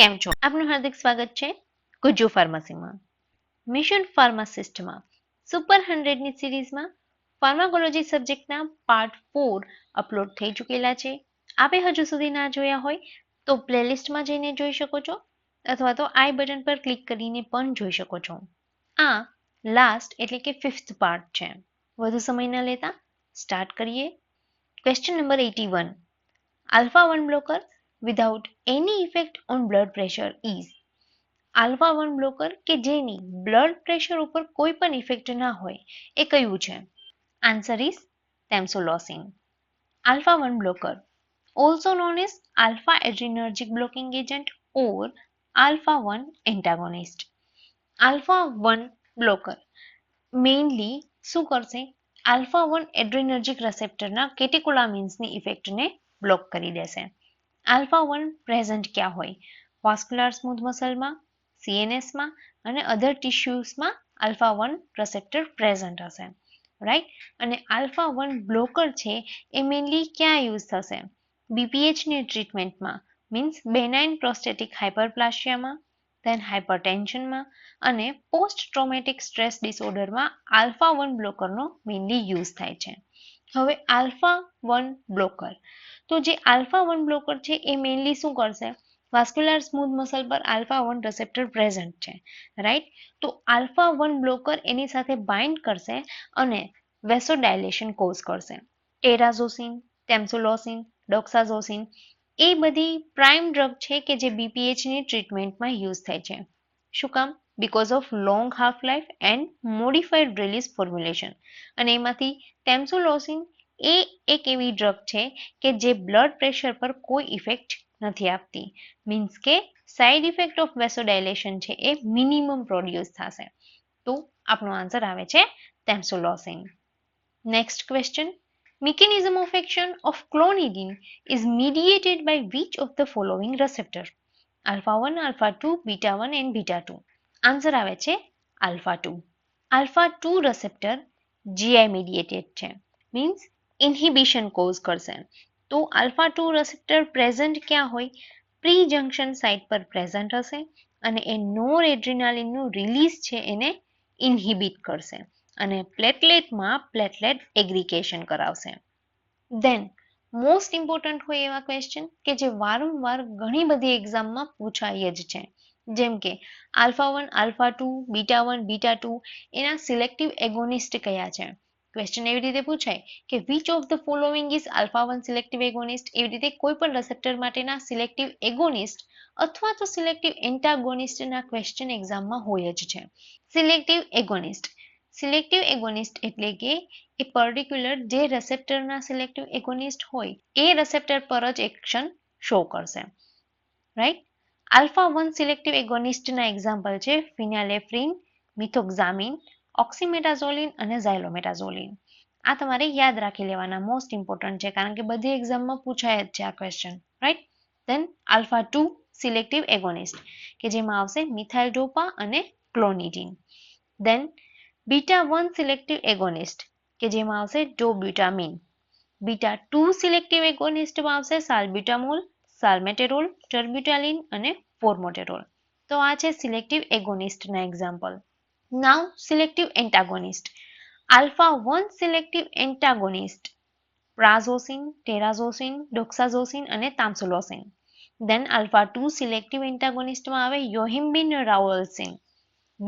કેમ છો આપનું હાર્દિક સ્વાગત છે ગુજ્જુ ફાર્મસીમાં મિશન ફાર્માસિસ્ટમાં સુપર હંડ્રેડની સિરીઝમાં ફાર્માકોલોજી સબ્જેક્ટના પાર્ટ ફોર અપલોડ થઈ ચૂકેલા છે આપે હજુ સુધી ના જોયા હોય તો પ્લેલિસ્ટમાં જઈને જોઈ શકો છો અથવા તો આઈ બટન પર ક્લિક કરીને પણ જોઈ શકો છો આ લાસ્ટ એટલે કે ફિફ્થ પાર્ટ છે વધુ સમય ન લેતા સ્ટાર્ટ કરીએ question number eighty one alpha one blocker without any effect on blood pressure is alpha one blocker કે જેની બ્લડ પ્રેશર ઉપર કોઈ પણ ઇફેક્ટ ના હોય એ કયું છે answer is tamsulosin alpha one blocker also known as alpha adrenergic blocking agent or alpha one antagonist alpha one blocker mainly શું કરશે આલ્ફા વન એડ્રીનર્જિક રસેપ્ટરના કેટેકોલામિન્સની ઇફેક્ટને બ્લોક કરી દેશે આલ્ફા વન પ્રેઝન્ટ ક્યાં હોય વાસ્ક્યુલર સ્મૂથ મસલમાં સીએનએસમાં અને અધર ટિશ્યુઝમાં આલ્ફા વન રિસેપ્ટર પ્રેઝન્ટ હશે રાઈટ અને આલ્ફા વન બ્લોકર છે એ મેઇનલી ક્યાં યુઝ થશે બીપીએચની ટ્રીટમેન્ટમાં મીન્સ બેનાઇન પ્રોસ્ટેટિક હાઇપરપ્લાશિયામાં ધેન હાઇપરટેન્શનમાં અને પોસ્ટ ટ્રોમેટિક સ્ટ્રેસ ડિસઓર્ડરમાં આલ્ફા વન બ્લોકરનો મેઇનલી યુઝ થાય છે હવે આલ્ફા વન બ્લોકર તો જે આલ્ફા વન બ્લોકર છે એ મેઇનલી શું કરશે વાસ્ક્યુલર સ્મૂથ મસલ પર આલ્ફા વન રિસેપ્ટર પ્રેઝન્ટ છે રાઈટ તો આલ્ફા વન બ્લોકર એની સાથે બાઇન્ડ કરશે અને વેસોડાયલેશન કોઝ કરશે એરાઝોસિન ટેમ્સોલોસિન ડોક્સાઝોસિન એ બધી પ્રાઇમ ડ્રગ છે કે જે બીપીએચની ટ્રીટમેન્ટમાં યુઝ થાય છે શું કામ because of long half life and modified release formulation અને એમાંથી ટેમ્સોલોસિન એ એક એવી ડ્રગ છે કે જે બ્લડ પ્રેશર પર કોઈ ઇફેક્ટ નથી આપતી મીન્સ કે સાઇડ ઇફેક્ટ ઓફ વેસોડાઇલેશન છે એ મિનિમમ પ્રોડ્યુસ થશે તો આપણો આન્સર આવે છે tamsulosin next question mechanism of action of clonidine is mediated by which of the following receptor alpha 1 alpha 2 beta 1 and beta 2 answer આવે છે alpha 2 alpha 2 receptor gi mediated છે means inhibition cause કરશે તો alpha two receptor present ક્યાં હોય pre junction site પર present હશે અને એ નોર એડ્રિનાલિનનું રિલીઝ છે એને ઇન્હિબિટ કરશે અને પ્લેટલેટમાં પ્લેટલેટ એગ્રિકેશન કરાવશે દેન મોસ્ટ ઇમ્પોર્ટન્ટ હોય એવા ક્વેશ્ચન કે જે વારંવાર ઘણી બધી એક્ઝામમાં પૂછાય જ છે જેમ કે alpha one alpha two beta one beta two એના સિલેક્ટિવ એગોનિસ્ટ કયા છે ક્વેશ્ચન એવી રીતે પૂછાય કે which of the following is alpha one selective agonist એવી રીતે કોઈ પણ રિસેપ્ટર માટેના સિલેક્ટિવ એગોનિસ્ટ અથવા તો સિલેક્ટિવ એન્ટાગોનિસ્ટના ક્વેશ્ચન એક્ઝામમાં હોય જ છે સિલેક્ટિવ એગોનિસ્ટ સિલેક્ટિવ એગોનિસ્ટ એટલે કે એ પર્ટિક્યુલર જે રિસેપ્ટરના સિલેક્ટિવ એગોનિસ્ટ હોય એ રિસેપ્ટર પર જ એક્શન શો કરશે રાઈટ આલ્ફા વન સિલેક્ટિવ એગોનિસ્ટના એક્ઝામ્પલ છે ફિનાલેફ્રિન મિથોક્ઝામિન ઓક્સિમેટાઝોલિન અને ઝાયલોમેટાઝોલિન આ તમારે યાદ રાખી લેવાના મોસ્ટ ઇમ્પોર્ટન્ટ છે કારણ કે બધી એક્ઝામમાં પૂછાય જ છે આ question right then alpha two selective agonist કે જેમાં આવશે મિથાઇલ ડોપા અને clonidine then beta one selective agonist કે જેમાં આવશે ડોબ્યુટામિન બીટા ટુ સિલેક્ટિવ એગોનિસ્ટમાં આવશે સાલ્બ્યુટામોલ સાલ્મેટેરોલ ટર્બ્યુટાલિન અને ફોર્મોટેરોલ તો આ છે સિલેક્ટિવ એગોનિસ્ટના example Now selective antagonist. Alpha 1 selective antagonist. Prazosin, terazosin, doxazosin અને tamsulosin. Then alpha 2 selective antagonist માં આવે yohimbine raulsin.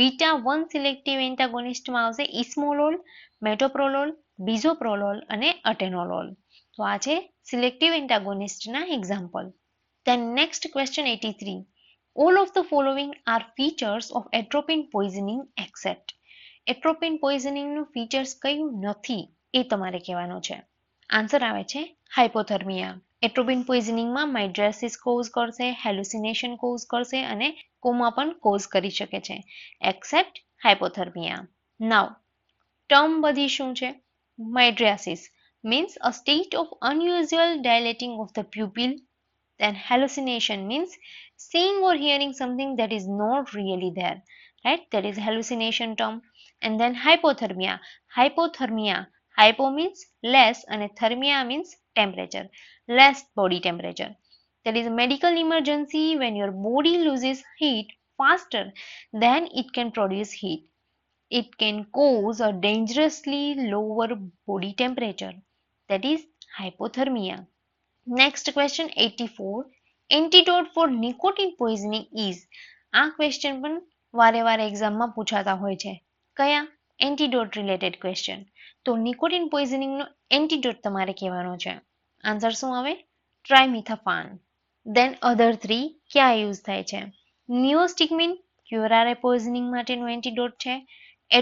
બીટા 1 સિલેક્ટિવ એન્ટાગોનિસ્ટમાં આવશે ઇસ્મોલોલ મેટોપ્રોલોલ બીઝોપ્રોલોલ અને અટેનોલોલ તો આ છે સિલેક્ટિવ એન્ટાગોનિસ્ટના example then next question eighty three All of the following are features of atropine poisoning except atropine પોઈઝનિંગનું ફીચર્સ કયું નથી એ તમારે કહેવાનું છે આન્સર આવે છે હાઇપોથર્મિયા એટ્રોપિન પોઇઝનિંગમાં માઇડ્રેસિસ કોઝ કરશે હેલ્યુસિનેશન કોઝ કરશે અને કોમા પણ કોઝ કરી શકે છે એક્સેપ્ટ હાઇપોથર્મિયા નાવ ટર્મ બધી શું છે mydriasis means a state of unusual dilating of the pupil then hallucination means seeing or hearing something that is not really there right that is hallucination term and then hypothermia hypothermia hypo means less and thermia means temperature less body temperature that is medical emergency when your body loses heat faster than it can produce heat it can cause a dangerously lower body temperature that is hypothermia next question 84 antidote for nicotine poisoning is આ question પણ વારે વારે એક્ઝામમાં પૂછાતા હોય છે કયા antidote related question તો નિકોટિન પોઈઝનિંગનો એન્ટીડોટ તમારે કહેવાનો છે આન્સર શું આવે ટ્રાયમિથાફાન દેન અધર થ્રી ક્યાં યુઝ થાય છે નિયોસ્ટિકમિન ક્યુરારે પોઈઝનિંગ માટેનું એન્ટીડોટ છે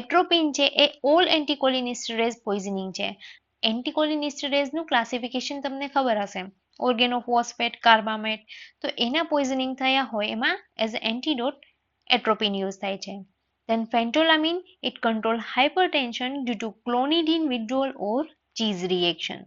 એટ્રોપિન છે એ ઓલ એન્ટીકોલિનિસ્ટરેઝ પોઈઝનિંગ છે એન્ટીકોલિનિસ્ટરેઝનું ક્લાસિફિકેશન તમને ખબર હશે ઓર્ગેનોફોસ્ફેટ કાર્બામેટ તો એના પોઈઝનિંગ થયા હોય એમાં as a antidote atropine use થાય છે then phentolamine it control hypertension due to clonidine withdrawal or cheese reaction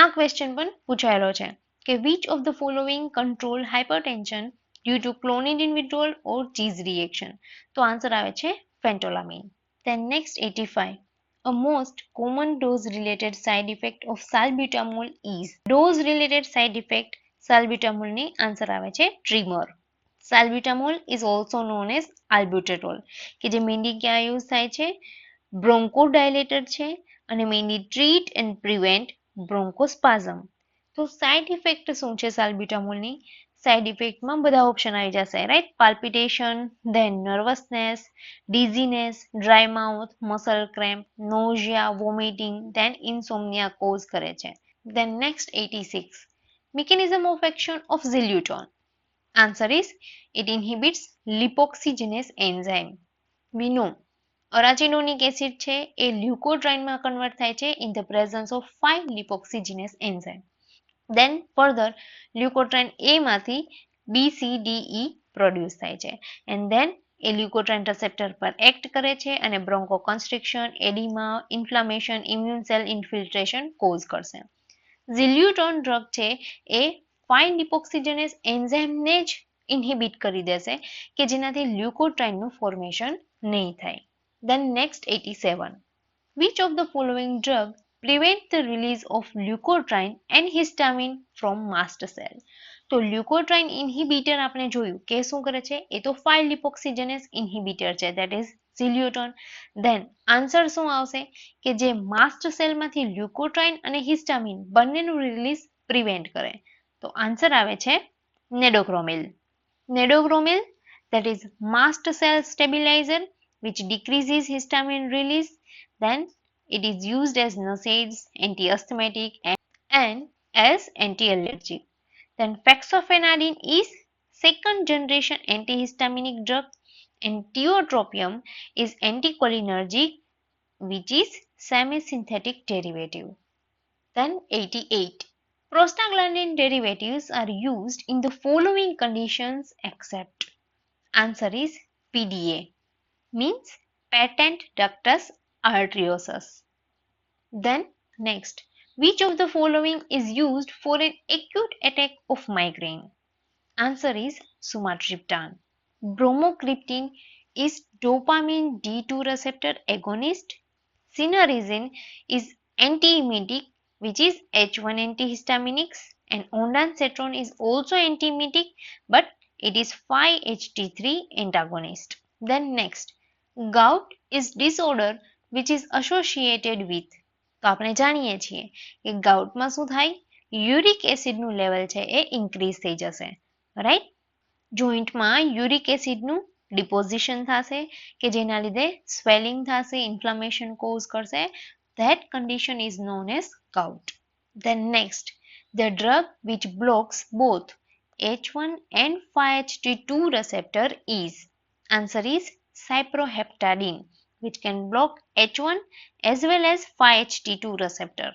આ ક્વેશ્ચન પણ પૂછાયેલો છે કે which of the following control hypertension due to clonidine withdrawal or cheese reaction તો answer આવે છે phentolamine then next 85 A most common dose related side effect of salbutamol is dose related side effect salbutamol ની answer આવે છે tremor salbutamol is also known as albuterol કે જે mainly ક્યાં use થાય છે બ્રોન્કોડાયલેટર છે અને mainly treat and prevent bronchospasm તો સાઇડ ઇફેક્ટ શું છે સાલ્બ્યુટામોલની સાઇડ ઇફેક્ટમાં બધા ઓપ્શન આવી જશે right palpitation then nervousness dizziness dry mouth muscle cramp nausea vomiting then insomnia cause કરે છે then next eighty six mechanism of action of zileuton answer is it inhibits lipoxygenase enzyme we know arachidonic acid છે એ લ્યુકોટ્રાઇનમાં convert થાય છે in the presence of five lipoxygenase enzyme then further leukotriene એમાંથી B C D E produce થાય છે and then એ leukotriene receptor પર એક્ટ કરે છે અને bronchoconstriction oedema inflammation immune cell infiltration cause કરશે ઝિલ્યુટોન ડ્રગ છે એ ફાઇન ડિપોક્સિજનેસ એન્ઝાઇમને જ ઇનહિબિટ કરી દેશે કે જેનાથી લ્યુકોટ્રાઇનનું ફોર્મેશન નહીં થાય then next eighty seven which of the following drug prevent the release of leukotriene and histamine from mast cell તો લ્યુકોટ્રાઇન ઇન્હિબિટર આપણે જોયું કે શું કરે છે એ તો ફાઇલ લિપોક્સિજેનેસ ઇન્હિબિટર છે that is zileuton then answer શું આવશે કે જે માસ્ટ સેલમાંથી લ્યુકોટ્રાઇન અને હિસ્ટામિન બંનેનું રિલીઝ પ્રિવેન્ટ કરે તો આન્સર આવે છે nedocromil nedocromil that is mast cell stabilizer which decreases histamine release then It is used as NSAIDs, antiasthmatic and, and as anti-allergic. Then fexofenadine is second generation antihistaminic drug and is anticholinergic which is semi-synthetic derivative. Then 88. Prostaglandin derivatives are used in the following conditions except answer is PDA means patent ductus arteriosus then next, which of the following is used for an acute attack of migraine? Answer is sumatriptan. Bromocryptine is dopamine D2 receptor agonist. Cineresin is antiemetic which is H1 antihistaminics and ondansetron is also antiemetic but it is 5-HT3 antagonist. Then next, gout is disorder which is associated with તો આપણે જાણીએ છીએ કે ગાઉટમાં શું થાય uric એસિડનું level છે એ increase થઈ જશે રાઈટ જોઈન્ટમાં યુરિક એસિડનું ડિપોઝિશન થશે કે જેના લીધે સ્વેલિંગ થશે ઇન્ફ્લેમેશન કોઝ કરશે that condition is known as gout then next the drug which blocks both H one and H1 and two receptor is answer is cyproheptadine which can block H1 as well as 5-HT2 receptor.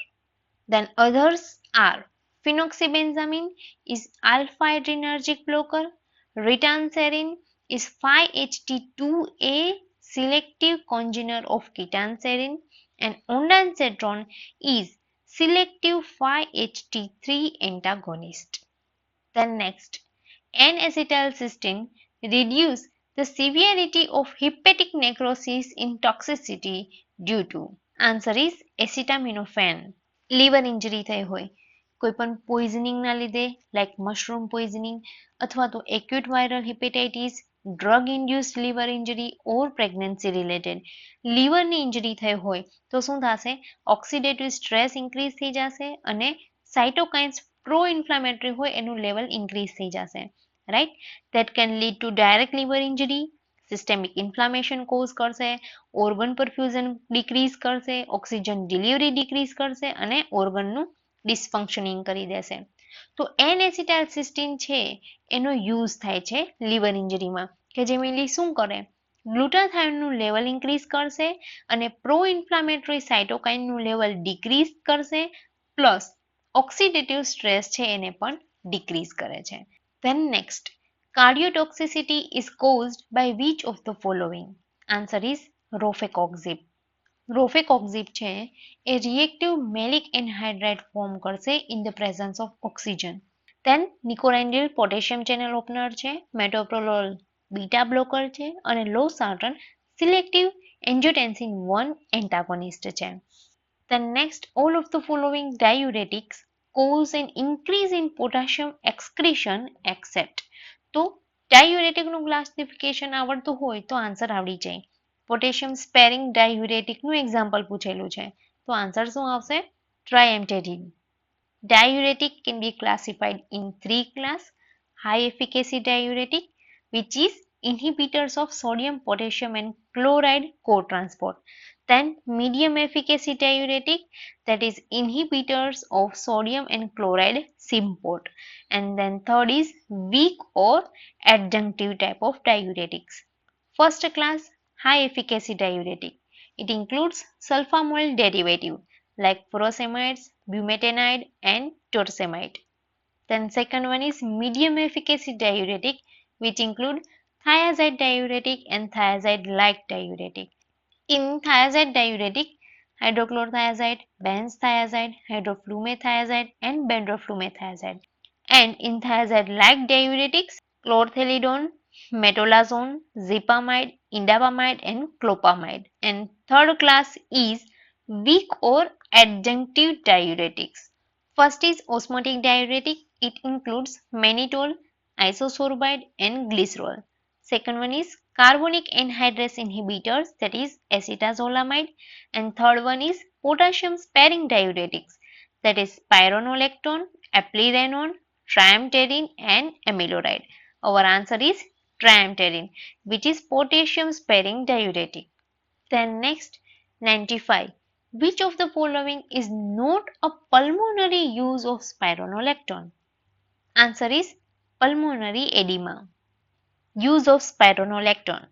Then others are phenoxybenzamine is alpha adrenergic blocker, ritanserin is 5-HT2A selective congener of ketanserin and ondansetron is selective 5-HT3 antagonist. Then next, N-acetylcysteine reduce the severity of hepatic necrosis in toxicity due to? Answer is acetaminophen liver injury થઈ હોય કોઈ પણ પોઈઝનિંગના લીધે like mushroom poisoning અથવા તો acute viral hepatitis drug induce liver injury or pregnancy related લીવરની injury થઈ હોય તો શું થશે ઓક્સિડેટિવ સ્ટ્રેસ ઇન્ક્રીઝ થઈ જશે અને સાઇટોકાઇન્સ પ્રો ઇન્ફ્લામેટરી હોય એનું લેવલ ઇન્ક્રીઝ થઈ જશે right that can lead to direct liver injury systemic inflammation cause કરશે ઓર્ગન પરફ્યુઝન ડિક્રીઝ કરશે ઓક્સિજન ડિલિવરી ડિક્રીઝ કરશે અને ઓર્ગનનું ડિસફંક્શનિંગ કરી દેશે તો એન એસિટાઇલ સિસ્ટીન છે એનો યુઝ થાય છે લિવર ઇન્જરીમાં કે જે શું કરે ગ્લુટાથાયોનનું લેવલ ઇન્ક્રીઝ કરશે અને પ્રો ઇન્ફ્લામેટરી સાઇટોકાઇનનું લેવલ ડિક્રીઝ કરશે પ્લસ ઓક્સિડેટિવ સ્ટ્રેસ છે એને પણ ડિક્રીઝ કરે છે Then next, cardiotoxicity is caused by which of the following? Answer is rofecoxib rofecoxib છે એ રિએક્ટિવ મેલિક એનહાઇડ્રેટ ફોર્મ કરશે in the presence of oxygen then nicorandil potassium channel opener છે મેટોપ્રોલોલ beta blocker છે અને લો સાર્ટન selective એન્જિયોટેન્સિન one એન્ટાગોનિસ્ટ છે Then next, all of the following diuretics cause an increase in potassium excretion except તો diuretic નું classification આવડતું હોય તો આન્સર આવડી જાય પોટેશિયમ સ્પેરિંગ ડાયુરેટિક નું એક્ઝામ્પલ પૂછેલું છે તો આન્સર શું આવશે triamterene diuretic can be classified in three class high efficacy diuretic which is inhibitors of sodium potassium and chloride કો transport Then medium efficacy diuretic that is inhibitors of sodium and chloride symport. And then third is weak or adjunctive type of diuretics. First class high efficacy diuretic. It includes sulfamol derivative like furosemide, bumetanide and torsemide. Then second one is medium efficacy diuretic which include thiazide diuretic and thiazide like diuretic in thiazide diuretic hydrochlorothiazide, benzthiazide, hydroflumethiazide and bendroflumethiazide and in thiazide like diuretics chlorthalidone, metolazone, zipamide, indapamide and clopamide and third class is weak or adjunctive diuretics. First is osmotic diuretic. It includes mannitol, isosorbide and glycerol. Second one is carbonic anhydrase inhibitors that is acetazolamide and third one is potassium sparing diuretics that is spironolactone, aplirenone, triamterene and amiloride. Our answer is triamterene which is potassium sparing diuretic. Then next 95. Which of the following is not a pulmonary use of spironolactone? Answer is pulmonary edema use of spironolactone.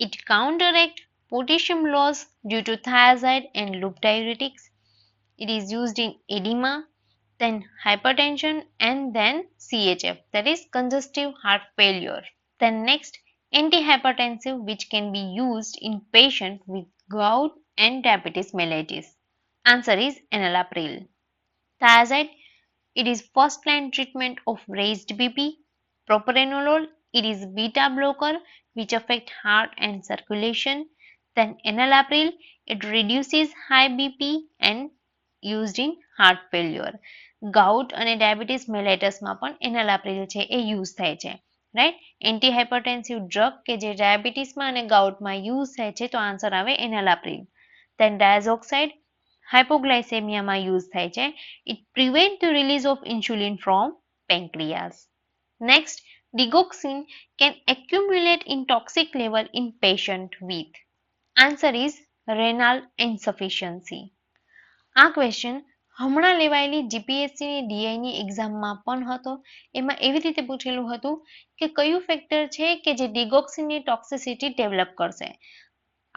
It counteracts potassium loss due to thiazide and loop diuretics. It is used in edema, then hypertension and then CHF that is congestive heart failure. Then next antihypertensive which can be used in patient with gout and diabetes mellitus. Answer is enalapril. Thiazide it is first line treatment of raised BP, propranolol It is beta blocker which affect heart and circulation. Then enalapril, it reduces high BP and used in heart failure. Gout અને diabetes મેલાઇટસમાં પણ enalapril છે એ use થાય છે right anti હાઇપરટેન્સિવ drug કે જે ડાયાબિટીસમાં અને ગાઉટમાં use થાય છે તો આન્સર આવે એનાલાપ્રિલ ધેન ડાયાઝોક્સાઇડ હાઇપોગ્લાઇસેમિયામાં યુઝ થાય છે it prevent the release of insulin from pancreas next digoxin can accumulate in toxic level in patient with? Answer is renal insufficiency. આ ક્વેશ્ચન હમણાં લેવાયેલી જીપીએસસી ની ડીઆઈની એક્ઝામમાં પણ હતો એમાં એવી રીતે પૂછેલું હતું કે કયું ફેક્ટર છે કે જે ડિગોક્સિનની ટોક્સિસિટી ડેવલપ કરશે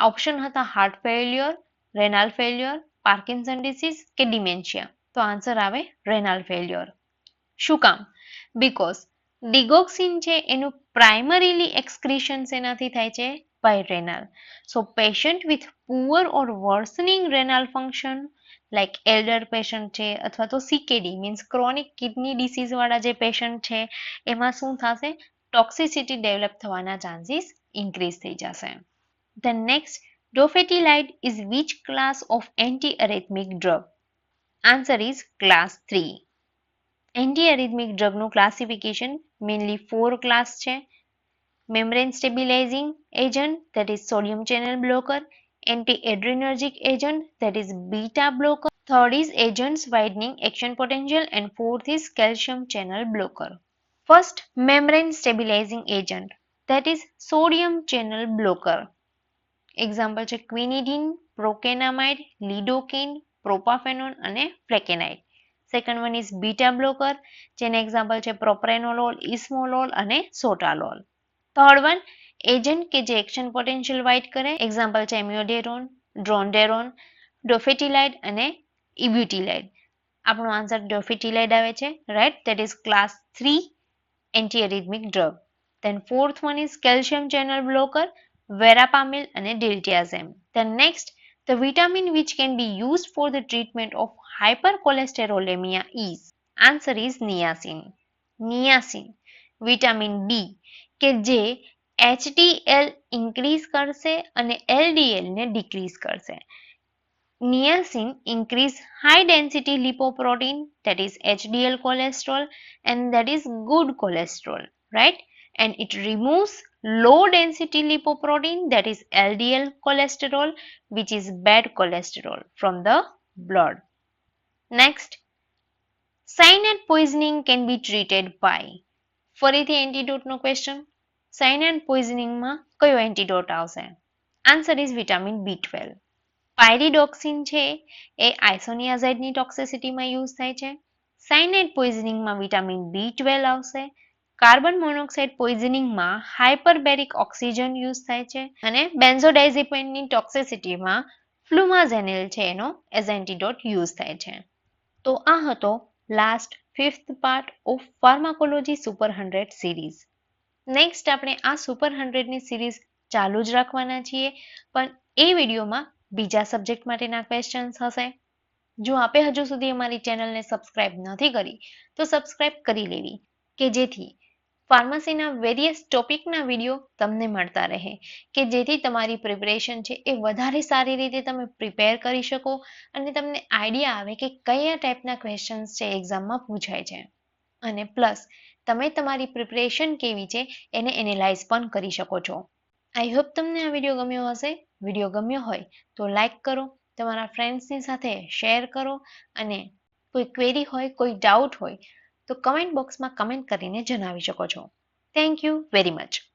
ઓપ્શન હતા heart failure renal failure Parkinson disease કે ડિમેન્શિયા તો આન્સર આવે રેનાલ ફેલ્યોર શું કામ બીકોઝ ડિગોક્સિન છે એનું પ્રાઇમરીલી એક્સક્રીશન શેનાથી થાય છે by renal so patient with poor or worsening renal function like elder patient છે અથવા તો CKD means chronic kidney disease જે પેશન્ટ છે એમાં શું થશે ટોક્સિસિટી ડેવલપ થવાના ચાન્સીસ ઇન્ક્રીઝ થઈ જશે the next dofetilide is which class of anti arrhythmic drug answer is class three antiarrhythmic ડ્રગનું ક્લાસિફિકેશન મેઇનલી ફોર ક્લાસ છે membrane stabilizing agent that is sodium channel blocker anti adrenergic agent that is beta blocker third is agents widening action potential and fourth is calcium channel blocker first membrane stabilizing agent that is sodium channel blocker example છે quinidine procainamide lidocaine propafenone અને flecainide second one is beta blocker જેને example છે પ્રોપ્રેનોલોલ ઇસ્મોલોલ અને સોટાલોલ third one agent કે જે action potential વાઇટ કરે example છે એમ્યોડેરોન ડ્રોન્ડેરોન ડોફેટિલાઇડ અને ઇબ્યુટિલાઇડ આપણો આન્સર ડોફેટિલાઇડ આવે છે right that is class three antiarrhythmic drug then fourth one is calcium channel blocker verapamil અને diltiazem then next The vitamin which can be used for the treatment of hypercholesterolemia is answer is niacin. Niacin vitamin B કે જે HDL increase કરશે અને એલડીએલને decrease કરશે niacin increase high density lipoprotein that is HDL cholesterol and that is good cholesterol right and it removes low density lipoprotein that is LDL cholesterol which is bad cholesterol from the blood. Next, cyanide poisoning can be treated by ફરીથી એન્ટીડોટનો question cyanide પોઈઝનિંગમાં કયો antidote આવશે answer is vitamin B twelve pyridoxine છે એ આઇસોનિયાઝાઇડની ટોક્સિસિટીમાં use થાય છે cyanide પોઈઝનિંગમાં વિટામિન બી ટ્વેલ્વ આવશે કાર્બન મોનોક્સાઇડ પોઈઝનિંગમાં હાઇપરબેરિક ઓક્સિજન યુઝ થાય છે અને બેન્ઝોડાઇઝેપિનની ટોક્સિસિટીમાં ફ્લુમાઝેનિલ છે એનો એઝ એન્ટીડોટ યુઝ થાય છે તો આ હતો last fifth part of pharmacology super hundred series next આપણે આ સુપર હંડ્રેડની સિરીઝ ચાલુ જ રાખવાના છીએ પણ એ વિડીયોમાં બીજા સબ્જેક્ટ માટેના ક્વેશ્ચન્સ હશે જો આપે હજુ સુધી અમારી ચેનલને સબસ્ક્રાઇબ નથી કરી તો સબસ્ક્રાઇબ કરી લેવી કે જેથી ફાર્મસીના વેરિયસ ટોપિકના વિડીયો તમને મળતા રહે કે જેથી તમારી પ્રિપરેશન છે એ વધારે સારી રીતે તમે પ્રિપેર કરી શકો અને તમને આઈડિયા આવે કે કયા ટાઈપના ક્વેશ્ચન્સ છે એક્ઝામમાં પૂછાય છે અને પ્લસ તમે તમારી પ્રિપરેશન કેવી છે એને એનેલાઇઝ પણ કરી શકો છો આઈ હોપ તમને આ વિડીયો ગમ્યો હશે વિડીયો ગમ્યો હોય તો લાઈક કરો તમારા ફ્રેન્ડ્સની સાથે શેર કરો અને કોઈ ક્વેરી હોય કોઈ ડાઉટ હોય તો કમેન્ટ બોક્સમાં કમેન્ટ કરીને જણાવી શકો છો થેન્ક યુ વેરી મચ